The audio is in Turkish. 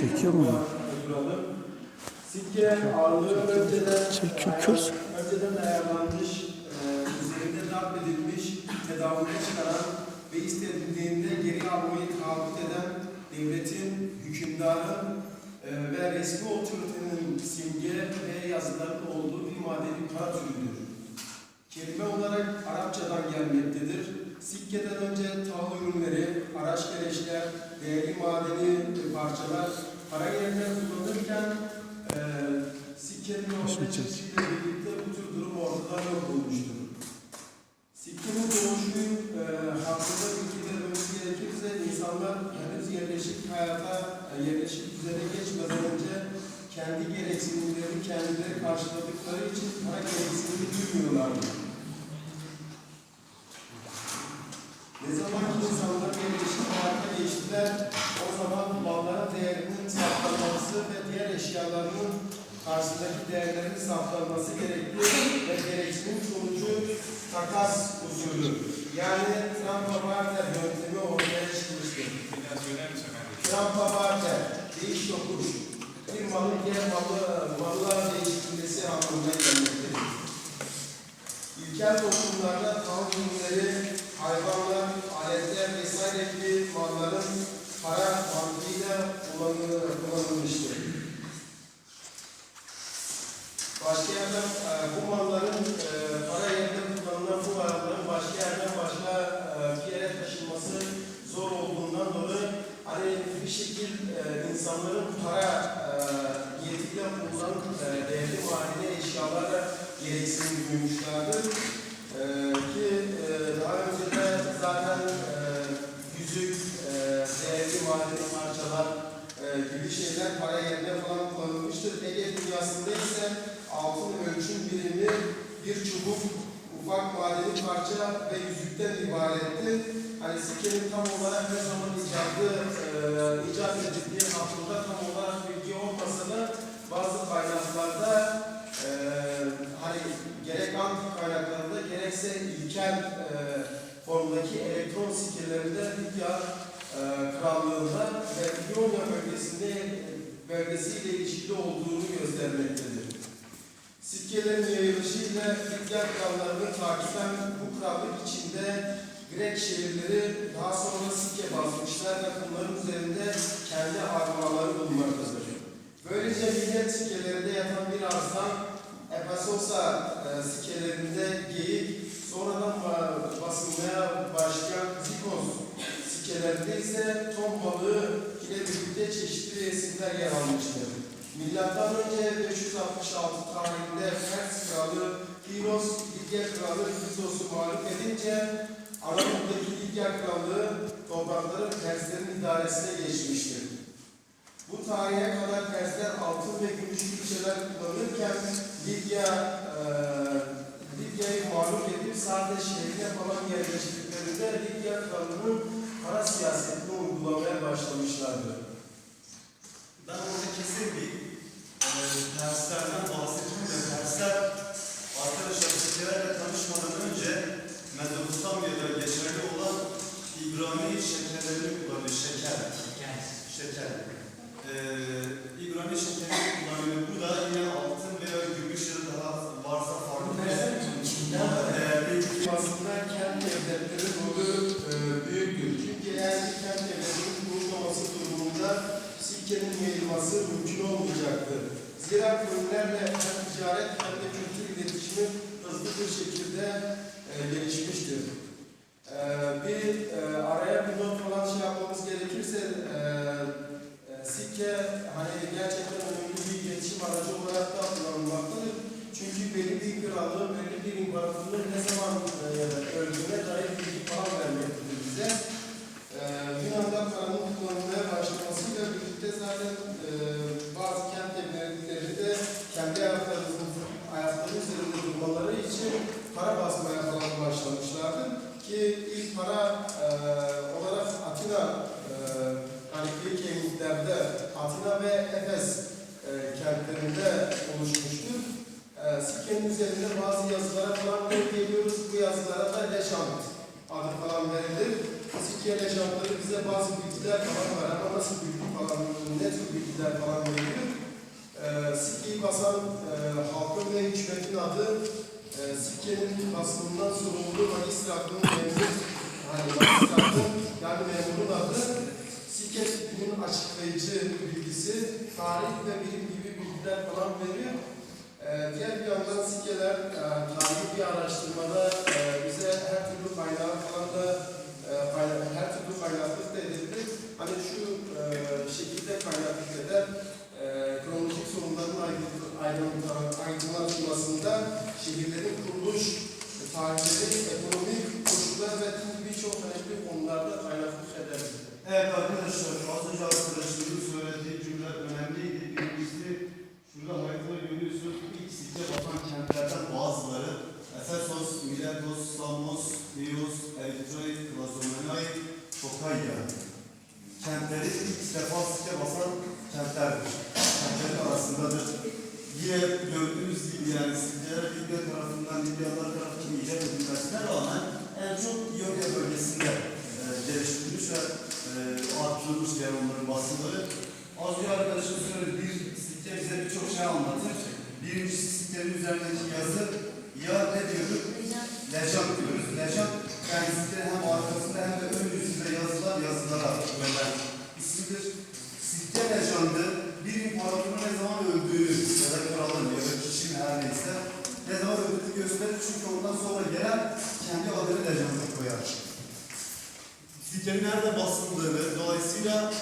Çekiyor mu? Sikke ağırlığı önceden, Çekiyoruz. önceden ayarlanmış, e, üzerinde darp edilmiş, tedavülde çıkaran ve istediğinde geri almayı taahhüt eden devletin, hükümdarın e, ve resmi otoritenin simge ve yazıların olduğu bir madeni para türüdür. Kelime olarak Arapçadan gelmektedir. Sikkeden önce tahıl ürünleri, araç gereçler, değerli madeni parçalar para yerine kullanırken e, sikkenin ortaya çıkışıyla birlikte bu tür durum ortadan yok olmuştur. Sikkenin doğuşu e, hakkında bilgi vermemiz gerekirse insanlar henüz yerleşik hayata, yerleşik düzene geçmeden önce kendi gereksinimlerini kendileri karşıladıkları için para gereksinimi duymuyorlardı. Ne zaman ki insanlar yerleşik hayata geçtiler, o zaman malların değerinin saptanması ve diğer eşyalarının karşısındaki değerlerin saptanması gerekli ve gereksinim sonucu takas usulü. Yani Trump barter yöntemi ortaya çıkmıştır. Trump barter, değiş tokuş, bir malın diğer malı, malla değiştirilmesi anlamına gelmektedir. İlkel toplumlarda ürünleri, hayvanlar, aletler vesaire gibi malların para mantığıyla kullanı- kullanılmıştır. Başka yerden e, bu malların e, para yerine kullanılan bu malların başka yerden başka e, bir yere taşınması zor olduğundan dolayı hani bir şekil insanların para e, niyetiyle bulunan e, değerli madeni eşyalarla gereksinim duymuşlardır. Parçalar e, gibi şeyler para yerine falan kullanılmıştır. Ege dünyasında ise altın ölçüm birimi bir çubuk, ufak madeni parça ve yüzükten ibaretti. Hani sikkenin tam olarak ne zaman icadı, e, icat edildiği hakkında tam olarak bilgi olmasa bazı kaynaklarda e, hani gerek antik kaynaklarda gerekse ilkel e, formdaki elektron sikkelerinde Likya e, krallığında ve İonya bölgesinde bölgesiyle ilişkili olduğunu göstermektedir. Sikkelerin yayılışıyla Likya krallarını takiben bu krallık içinde Grek şehirleri daha sonra sikke basmışlar ve bunların üzerinde kendi armaları bulunmaktadır. Böylece millet sikkelerinde yatan bir arslan, Epasosa e, sikkelerinde geyik, Hiros, Lidya kralı Hizos'u mağlup edince Anadolu'daki Lidya krallığı toprakları Perslerin idaresine geçmiştir. Bu tarihe kadar Persler altın ve gümüş külçeler kullanırken Lidya, e, Lidya'yı mağlup edip sadece şehrine falan yerleştiklerinde Lidya kralının para siyasetini uygulamaya başlamışlardı. Ben orada kesin bir e, Perslerden bahsettim ve Persler arkadaşlar Türklerle tanışmadan önce Mezopotamya'da geçerli olan İbrani şekerlerini kullanıyor. Şeker. Şeker. E, İbrani şekerini kullanıyor. Bu da yine altın veya gümüş ya da daha varsa farklı bir daha değerli Aslında kent devletleri rolü e, büyüktür. Çünkü eğer bir kent devletinin kurulmaması durumunda sikkenin yayılması mümkün olmayacaktır. Zira köylülerle hem ticaret hem de kültür iletişimi hızlı bir şekilde e, gelişmiştir. E, bir e, araya bir not falan şey yapmamız gerekirse e, e, sikke hani gerçekten önemli bir iletişim aracı olarak da kullanılmaktadır. Çünkü belli bir krallığın, belli bir zaman e, öldüğüne dair bilgi falan vermektedir bize. E, Yunan'da paranın kullanılmaya başlamasıyla birlikte zaten e, bazı kent devletleri de kendi ayaklarının, ayakları üzerinde durmaları için para basmaya falan başlamışlardı. Ki ilk para e, olarak Atina, e, hani Vikingler'de Atina ve Efes e, kentlerinde oluşmuştur. E, Sikkenin üzerinde bazı Bu yazılara da Leşant adı falan verilir. Sikke Leşantları bize bazı bilgiler falan var ama nasıl bilgi falan, ne tür bilgiler falan veriyor. Ee, Sikkeyi basan e, halkın ve hükümetin adı e, Sikke'nin basımından sorumlu Magistr Aklı'nın memuru, hani Magistr Aklı, yani memurun adı Sikke açıklayıcı bilgisi, tarih ve bilim gibi bilgiler falan veriyor. Ee, diğer bir yandan Sikkeler e, tarihi bir araştırmada e, bize her türlü kaynağı falan da e, kaynak, her türlü kaynaklık da edebilir. Hani şu e, şekilde kaynaklık eder. E, kronolojik sorunların aydın- aydın- aydınlatılmasında şehirlerin kuruluş e, tarihleri, ekonomik koşullar ve birçok önemli konularda kaynaklık eder. Evet arkadaşlar, Miletos, Samos, Nios, Eritroi, Klazomenai, Tokayya. Kentleri ilk defa sikke basan kentlerdir. Kentlerin arasındadır. Yine gördüğünüz gibi yani sikkeler Libya tarafından, Libyalılar tarafından icat edilmesine rağmen en çok İonya bölgesinde e, geliştirilmiş ve e, arttırılmış diğer onların basınları. Az önce arkadaşım söyledi, bir sikke bize birçok şey anlatır. Birincisi sikkenin üzerindeki yazı ya ne diyoruz? Lejant diyoruz. Yani sikkenin hem arkasında hem de ön yüzünde yazılan yazılara verilen ismidir. Sikke lejandı bir imparatorun ne zaman öldüğünü ya da kralın ya da kişinin her neyse ne zaman öldüğünü gösterir çünkü ondan sonra gelen kendi adını lejanda koyar. Sikkenin nerede basıldığını dolayısıyla